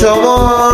সময়।